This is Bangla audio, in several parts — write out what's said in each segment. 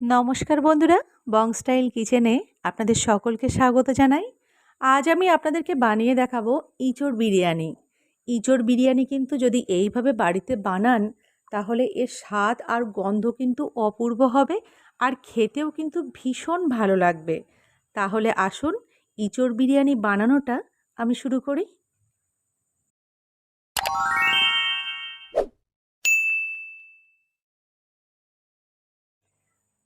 নমস্কার বন্ধুরা, বং স্টাইল কিচেনে আপনাদের সকলকে স্বাগত জানাই। আজ আমি আপনাদেরকে বানিয়ে দেখাবো ইঁচড় বিরিয়ানি। ইঁচড় বিরিয়ানি কিন্তু যদি এইভাবে বাড়িতে বানান, তাহলে এর স্বাদ আর গন্ধ কিন্তু অপূর্ব হবে আর খেতেও কিন্তু ভীষণ ভালো লাগবে। তাহলে আসুন, ইঁচড় বিরিয়ানি বানানোটা আমি শুরু করি।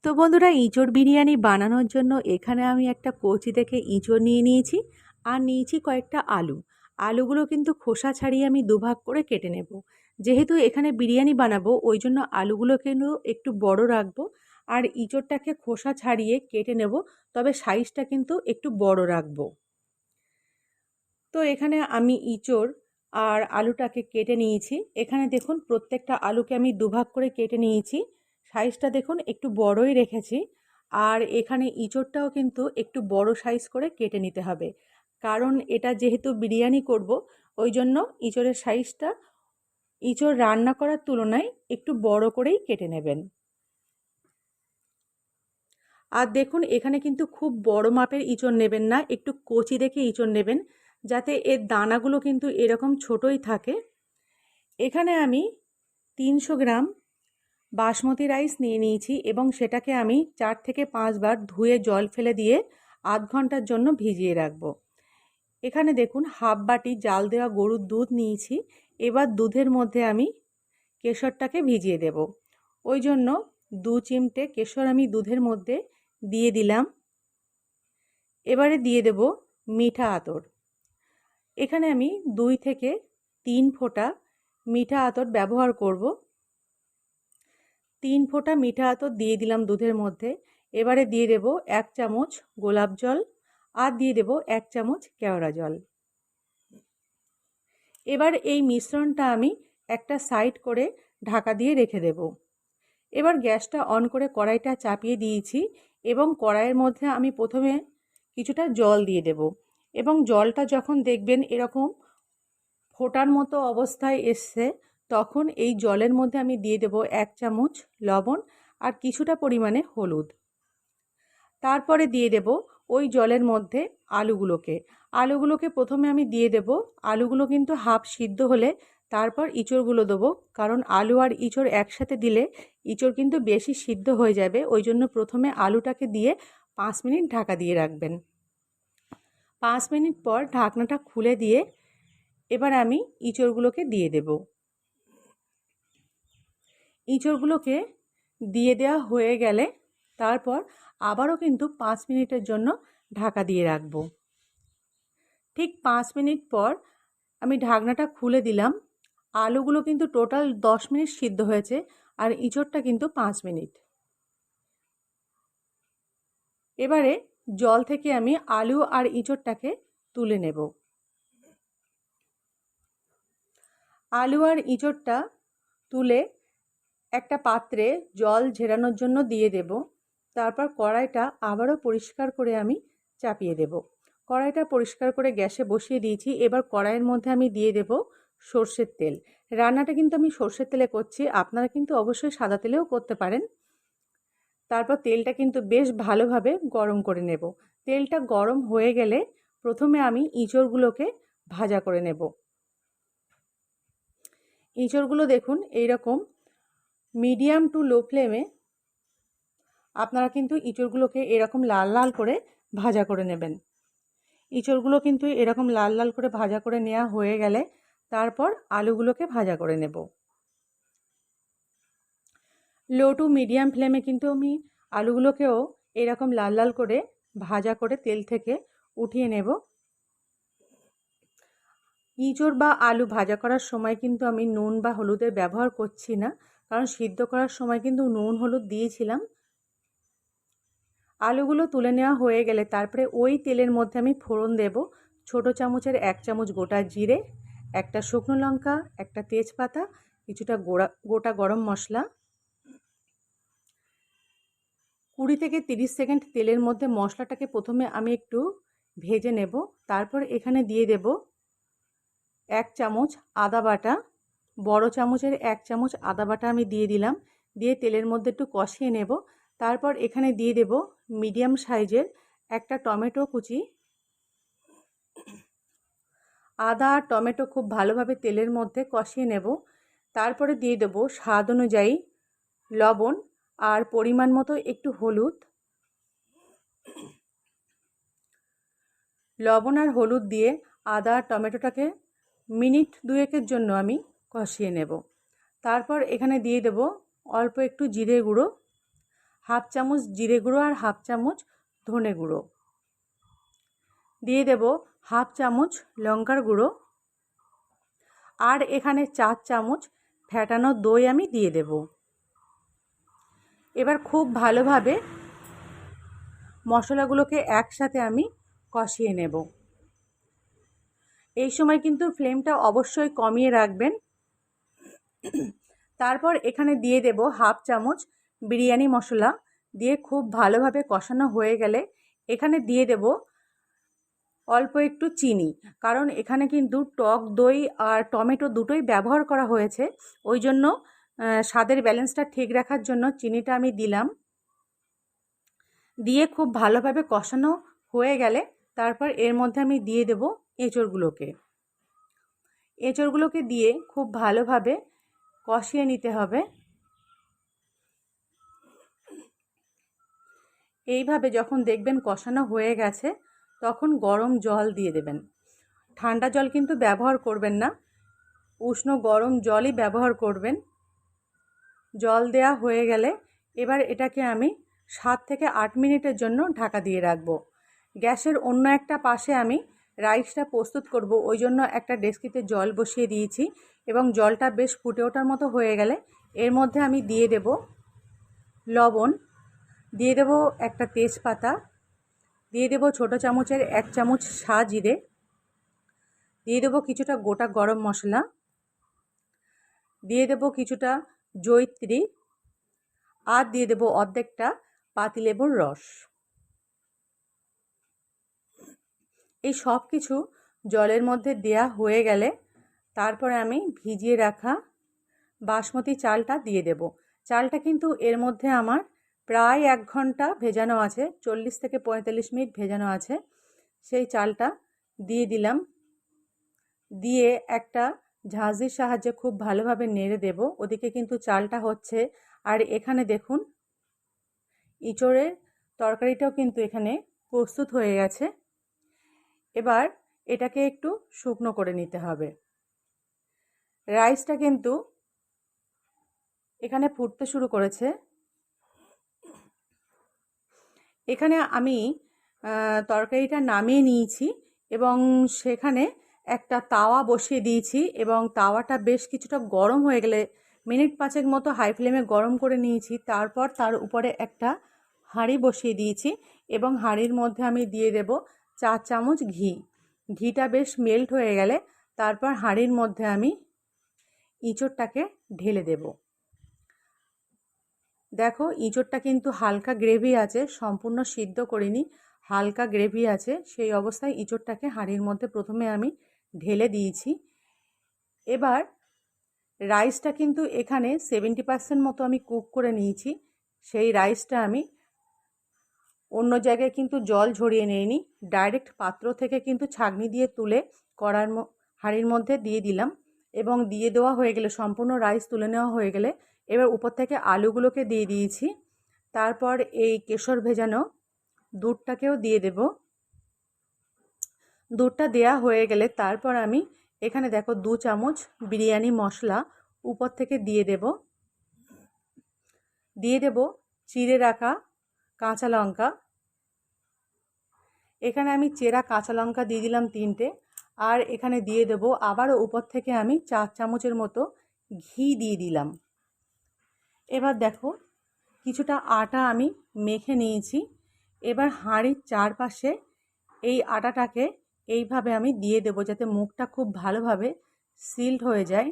তো বন্ধুরা ইঁচড় বিরিয়ানি বানানোর জন্য এখানে আমি একটা কচি দেখে ইঁচড় নিয়ে নিয়েছি আর নিয়েছি কয়েকটা আলু। আলুগুলো কিন্তু খোসা ছাড়িয়ে আমি দুভাগ করে কেটে নেব। যেহেতু এখানে বিরিয়ানি বানাবো, ওই জন্য আলুগুলো কিন্তু একটু বড় রাখব আর ইঁচড়টাকে খোসা ছাড়িয়ে কেটে নেব, তবে সাইজটা কিন্তু একটু বড় রাখব। তো এখানে আমি ইঁচড় আর আলুটাকে কেটে নিয়েছি। এখানে দেখুন, প্রত্যেকটা আলুকে আমি দুভাগ করে কেটে নিয়েছি। সাইজটা দেখুন, একটু বড়ই রেখেছি। আর এখানে ইঁচড়টাও কিন্তু একটু বড় সাইজ করে কেটে নিতে হবে। কারণ এটা যেহেতু বিরিয়ানি করব, ওই জন্য ইঁচড়ের সাইজটা ইঁচড় রান্না করার তুলনায় একটু বড় করেই কেটে নেবেন। আর দেখুন, এখানে কিন্তু খুব বড় মাপের ইঁচড় নেবেন না, একটু কচি দেখে ইঁচড় নেবেন, যাতে এর দানাগুলো কিন্তু এরকম ছোটই থাকে। এখানে আমি তিনশো গ্রাম বাসমতি রাইস নিয়ে নিয়েছি এবং সেটাকে আমি চার থেকে পাঁচবার ধুয়ে জল ফেলে দিয়ে আধ ঘণ্টার জন্য ভিজিয়ে রাখব। এখানে দেখুন হাফ বাটি জাল দেওয়া গরুর দুধ নিয়েছি, এবার দুধের মধ্যে আমি কেশরটাকে ভিজিয়ে দেব। ওই জন্য দু চিমটে কেশর আমি দুধের মধ্যে দিয়ে দিলাম। এবারে দিয়ে দেব মিঠা আতর। এখানে আমি দুই থেকে তিন ফোঁটা মিঠা আতর ব্যবহার করব। তিন ফোঁটা মিঠা আতর দিয়ে দিলাম দুধের মধ্যে। এবারে দিয়ে দেব এক চামচ গোলাপ জল আর দিয়ে দেব এক চামচ কেওড়া জল। এবার এই মিশ্রণটা আমি একটা সাইড করে ঢাকা দিয়ে রেখে দেব। এবার গ্যাসটা অন করে কড়াইটা চাপিয়ে দিয়েছি এবং কড়াইয়ের মধ্যে আমি প্রথমে কিছুটা জল দিয়ে দেব এবং জলটা যখন দেখবেন এরকম ফোটার মতো অবস্থায় এসছে তখন এই জলের মধ্যে আমি দিয়ে দেব এক চামচ লবণ আর কিছুটা পরিমাণে হলুদ। তারপরে দিয়ে দেব ওই জলের মধ্যে আলুগুলোকে। আলুগুলোকে প্রথমে আমি দিয়ে দেব। আলুগুলো কিন্তু হাফ সিদ্ধ হলে তারপর ইঁচড়গুলো দেবো, কারণ আলু আর ইঁচড় একসাথে দিলে ইঁচড় কিন্তু বেশি সিদ্ধ হয়ে যাবে। ওই জন্য প্রথমে আলুটাকে দিয়ে পাঁচ মিনিট ঢাকা দিয়ে রাখবেন। পাঁচ মিনিট পর ঢাকনাটা খুলে দিয়ে এবার আমি ইঁচড়গুলোকে দিয়ে দেব। ইঁচড়গুলোকে দিয়ে দেওয়া হয়ে গেলে তারপর আবারও কিন্তু পাঁচ মিনিটের জন্য ঢাকা দিয়ে রাখব। ঠিক পাঁচ মিনিট পর আমি ঢাকনাটা খুলে দিলাম। আলুগুলো কিন্তু টোটাল দশ মিনিট সিদ্ধ হয়েছে আর ইঁচড়টা কিন্তু পাঁচ মিনিট। এবারে জল থেকে আমি আলু আর ইঁচড়টাকে তুলে নেব। আলু আর ইঁচড়টা তুলে একটা পাত্রে জল ঝেরানোর জন্য দিয়ে দেব। তারপর কড়াইটা আবারও পরিষ্কার করে আমি চাপিয়ে দেব। কড়াইটা পরিষ্কার করে গ্যাসে বসিয়ে দিয়েছি। এবার কড়াইয়ের মধ্যে আমি দিয়ে দেব সর্ষের তেল। রান্নাটা কিন্তু আমি সর্ষের তেলে করছি। আপনারা কিন্তু অবশ্যই সাদা তেলেও করতে পারেন। তারপর তেলটা কিন্তু বেশ ভালোভাবে গরম করে নেব। তেলটা গরম হয়ে গেলে প্রথমে আমি ইঁচড়গুলোকে ভাজা করে নেব। ইঁচড়গুলো দেখুন, এইরকম মিডিয়াম টু লো ফ্লেমে আপনারা কিন্তু ইঁচড়গুলোকে এরকম লাল লাল করে ভাজা করে নেবেন। ইঁচড়গুলো কিন্তু এরকম লাল লাল করে ভাজা করে নেওয়া হয়ে গেলে তারপর আলুগুলোকে ভাজা করে নেব। লো টু মিডিয়াম ফ্লেমে কিন্তু আমি আলুগুলোকেও এরকম লাল লাল করে ভাজা করে তেল থেকে উঠিয়ে নেব। ইঁচড় বা আলু ভাজা করার সময় কিন্তু আমি নুন বা হলুদের ব্যবহার করছি না। কারণ সিদ্ধ করার সময় কিন্তু নুন, হলুদ দিয়েছিলাম। আলুগুলো তুলে নেওয়া হয়ে গেলে তারপরে ওই তেলের মধ্যে আমি ফোড়ন দেব। ছোট চামচের এক চামচ গোটা জিরে, একটা শুকনো লঙ্কা, একটা তেজপাতা, কিছুটা গোড়া, গোটা গরম মশলা। কুড়ি থেকে তিরিশ সেকেন্ড তেলের মধ্যে মশলাটাকে প্রথমে আমি একটু ভেজে নেব। তারপর এখানে দিয়ে দেব এক চামচ আদা বাটা। বড় চামচের এক চামচ আদা বাটা আমি দিয়ে দিলাম। দিয়ে তেলের মধ্যে একটু কষিয়ে নেব। তারপর এখানে দিয়ে দেব মিডিয়াম সাইজের একটা টমেটো কুচি। আদা আর টমেটো খুব ভালোভাবে তেলের মধ্যে কষিয়ে নেব। তারপরে দিয়ে দেব স্বাদ অনুযায়ী লবণ আর পরিমাণ মতো একটু হলুদ। লবণ আর হলুদ দিয়ে আদা আর টমেটোটাকে মিনিট দুয়েকের জন্য আমি কষিয়ে নেব। তারপর এখানে দিয়ে দেব অল্প একটু জিরে গুঁড়ো, হাফ চামচ জিরে গুঁড়ো আর হাফ চামচ ধনে গুঁড়ো। দিয়ে দেব হাফ চামচ লঙ্কার গুঁড়ো আর এখানে চার চামচ ফ্যাটানো দই আমি দিয়ে দেব। এবার খুব ভালোভাবে মশলাগুলোকে একসাথে আমি কষিয়ে নেব। এই সময় কিন্তু ফ্লেমটা অবশ্যই কমিয়ে রাখবেন। তারপর এখানে দিয়ে দেব হাফ চামচ বিরিয়ানি মশলা দিয়ে খুব ভালোভাবে কষানো হয়ে গেলে এখানে দিয়ে দেব অল্প একটু চিনি। কারণ এখানে কিন্তু টক দই আর টমেটো দুটোই ব্যবহার করা হয়েছে। ওই জন্য স্বাদের ব্যালেন্সটা ঠিক রাখার জন্য চিনিটা আমি দিলাম। দিয়ে খুব ভালোভাবে কষানো হয়ে গেলে তারপর এর মধ্যে আমি দিয়ে দেব এঁচড়গুলোকে। এঁচড়গুলোকে দিয়ে খুব ভালোভাবে কষিয়ে নিতে হবে। এইভাবে যখন দেখবেন কষানো হয়ে গেছে, তখন গরম জল দিয়ে দেবেন। ঠান্ডা জল কিন্তু ব্যবহার করবেন না। উষ্ণ গরম জলই ব্যবহার করবেন। জল দেয়া হয়ে গেলে এবার এটাকে আমি সাত থেকে আট মিনিটের জন্য ঢাকা দিয়ে রাখব। গ্যাসের অন্য একটা পাশে আমি রাইসটা প্রস্তুত করব। ওই জন্য একটা ডেস্কিতে জল বসিয়ে দিয়েছি এবং জলটা বেশ ফুটে ওঠার মতো হয়ে গেলে এর মধ্যে আমি দিয়ে দেব লবণ, দিয়ে দেব একটা তেজপাতা, দিয়ে দেব ছোটো চামচের এক চামচ সা জিরে, দিয়ে দেবো কিছুটা গোটা গরম মশলা, দিয়ে দেব কিছুটা জৈত্রী, আর দিয়ে দেব অর্ধেকটা পাতিলেবুর রস। এই সব কিছু জলের মধ্যে দেয়া হয়ে গেলে তারপরে আমি ভিজিয়ে রাখা বাসমতি চালটা দিয়ে দেব। চালটা কিন্তু এর মধ্যে আমার প্রায় এক ঘণ্টা ভেজানো আছে, চল্লিশ থেকে পঁয়তাল্লিশ মিনিট ভেজানো আছে। সেই চালটা দিয়ে দিলাম। দিয়ে একটা ঝাঁঝির সাহায্যে খুব ভালোভাবে নেড়ে দেব। ওদিকে কিন্তু চালটা হচ্ছে। আর এখানে দেখুন, ইঁচড়ের তরকারিটাও কিন্তু এখানে প্রস্তুত হয়ে গেছে। এবার এটাকে একটু শুকনো করে নিতে হবে। রাইসটা কিন্তু এখানে ফুটতে শুরু করেছে। এখানে আমি তরকারিটা নামিয়ে নিয়েছি এবং সেখানে একটা তাওয়া বসিয়ে দিয়েছি এবং তাওয়াটা বেশ কিছুটা গরম হয়ে গেলে মিনিট পাঁচেক মতো হাই ফ্লেমে গরম করে নিয়েছি। তারপর তার উপরে একটা হাঁড়ি বসিয়ে দিয়েছি এবং হাঁড়ির মধ্যে আমি দিয়ে দেব চার চামচ ঘি। ঘিটা বেশ মেল্ট হয়ে গেলে তারপর হাঁড়ির মধ্যে আমি ইঁচড়টাকে ঢেলে দেব। দেখো, ইঁচড়টা কিন্তু হালকা গ্রেভি আছে, সম্পূর্ণ সিদ্ধ করিনি, হালকা গ্রেভি আছে। সেই অবস্থায় ইঁচড়টাকে হাঁড়ির মধ্যে প্রথমে আমি ঢেলে দিয়েছি। এবার রাইসটা কিন্তু এখানে সেভেন্টি পার্সেন্ট মতো আমি কুক করে নিয়েছি। সেই রাইসটা আমি অন্য জায়গায় কিন্তু জল ঝরিয়ে নেয়নি। ডাইরেক্ট পাত্র থেকে কিন্তু ছাগনি দিয়ে তুলে কড়ার হাঁড়ির মধ্যে দিয়ে দিলাম এবং দিয়ে দেওয়া হয়ে গেলে, সম্পূর্ণ রাইস তুলে নেওয়া হয়ে গেলে এবার উপর থেকে আলুগুলোকে দিয়ে দিয়েছি। তারপর এই কেশর ভেজানো দুধটাকেও দিয়ে দেব। দুধটা দেয়া হয়ে গেলে তারপর আমি এখানে দেখো দু চামচ বিরিয়ানি মশলা উপর থেকে দিয়ে দেব। দিয়ে দেব চিড়ে রাখা কাঁচা লঙ্কা এখানে আমি চেরা কাঁচা লঙ্কা দিয়ে দিলাম তিনটে, আর এখানে দিয়ে দেব আবারও উপর থেকে আমি চার চামচের মতো ঘি দিয়ে দিলাম। এবার দেখো কিছুটা আটা আমি মেখে নিয়েছি, এবার হাঁড়ির চারপাশে এই আটাটাকে এইভাবে আমি দিয়ে দেব যাতে মুখটা খুব ভালোভাবে সিল্ড হয়ে যায়।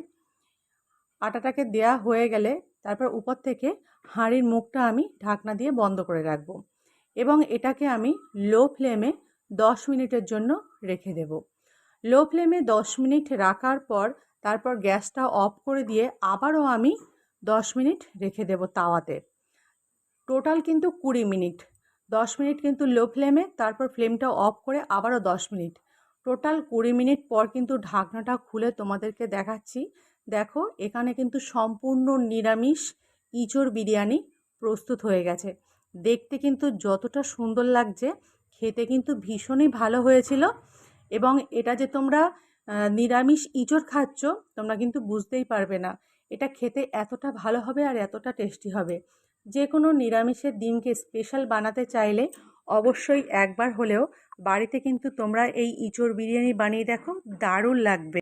আটাটাকে দেয়া হয়ে গেলে তারপর উপর থেকে হাঁড়ির মুখটা আমি ঢাকনা দিয়ে বন্ধ করে রাখব। এবং এটাকে আমি লো ফ্লেমে দশ মিনিটের জন্য রেখে দেব। লো ফ্লেমে দশ মিনিট রাখার পর তারপর গ্যাসটা অফ করে দিয়ে আবারও আমি দশ মিনিট রেখে দেব তাওয়াতে। টোটাল কিন্তু কুড়ি মিনিট। দশ মিনিট কিন্তু লো ফ্লেমে, তারপর ফ্লেমটা অফ করে আবারও দশ মিনিট। টোটাল কুড়ি মিনিট পর কিন্তু ঢাকনাটা খুলে তোমাদেরকে দেখাচ্ছি। দেখো, এখানে কিন্তু সম্পূর্ণ নিরামিষ ইঁচড় বিরিয়ানি প্রস্তুত হয়ে গেছে। দেখতে কিন্তু যতটা সুন্দর লাগছে, খেতে কিন্তু ভীষণই ভালো হয়েছিল এবং এটা যে তোমরা নিরামিষ ইঁচড় খাচ্ছ, তোমরা কিন্তু বুঝতেই পারবে না। এটা খেতে এতটা ভালো হবে আর এতটা টেস্টি হবে। যে কোনো নিরামিষের দিনকে স্পেশাল বানাতে চাইলে অবশ্যই একবার হলেও বাড়িতে কিন্তু তোমরা এই ইঁচড় বিরিয়ানি বানিয়ে দেখো, দারুণ লাগবে।